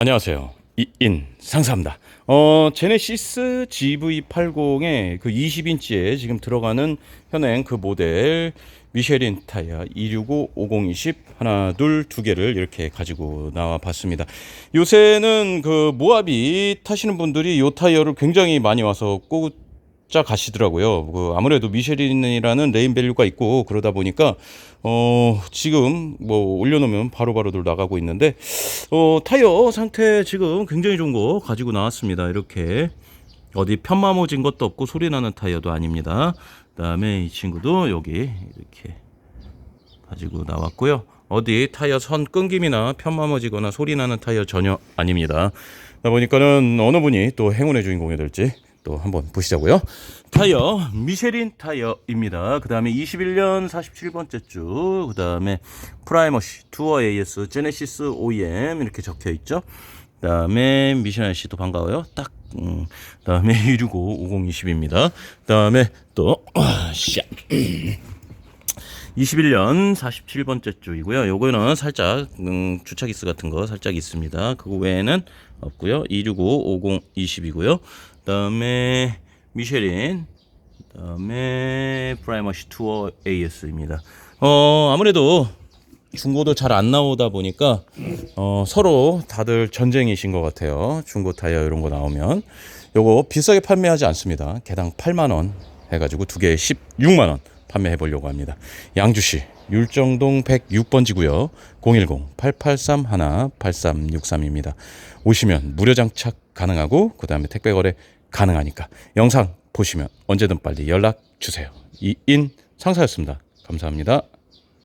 안녕하세요. 이인 상사입니다. 어, 제네시스 GV80의 그 20인치에 지금 들어가는 현행 그 모델 미쉐린 타이어 265 5020 하나 둘 두 개를 이렇게 가지고 나와 봤습니다. 요새는 그 모하비 타시는 분들이 요 타이어를 굉장히 많이 와서 꽂 아 가시더라고요. 그 아무래도 미쉐린이라는 레인 밸류가 있고 그러다 보니까 어 지금 뭐 올려놓으면 바로바로들 나가고 있는데 어 타이어 상태 지금 굉장히 좋은 거 가지고 나왔습니다. 이렇게 어디 편마모진 것도 없고 소리 나는 타이어도 아닙니다. 그다음에 이 친구도 여기 이렇게 가지고 나왔고요. 어디 타이어 선 끊김이나 편마모지거나 소리 나는 타이어 전혀 아닙니다. 그러다 보니까는 어느 분이 또 행운의 주인공이 될지 또 한번 보시자고요. 타이어 미쉐린 타이어입니다. 그 다음에 21년 47번째 주, 그 다음에 프라이머시 투어 AS 제네시스 OEM 이렇게 적혀 있죠. 그 다음에 미션 씨도 반가워요. 딱. 음, 그 다음에 165 5020입니다. 그 다음에 또 샷. 21년 47번째 주이고요. 요거는 살짝 음, 주차 기스 같은 거 살짝 있습니다. 그거 외에는 없고요. 265 5020이고요. 그다음에 미쉐린 그다음에 프라이머시 투어 AS입니다. 어, 아무래도 중고도 잘 안 나오다 보니까 어, 서로 다들 전쟁이신 것 같아요. 중고 타이어 이런 거 나오면 요거 비싸게 판매하지 않습니다. 개당 8만 원 해가지고 두 개에 16만 원 판매해 보려고 합니다. 양주시 율정동 106번지고요. 010-8831-8363입니다. 오시면 무료 장착 가능하고 그 다음에 택배 거래 가능하니까 영상 보시면 언제든 빨리 연락 주세요. 이인 상사였습니다. 감사합니다.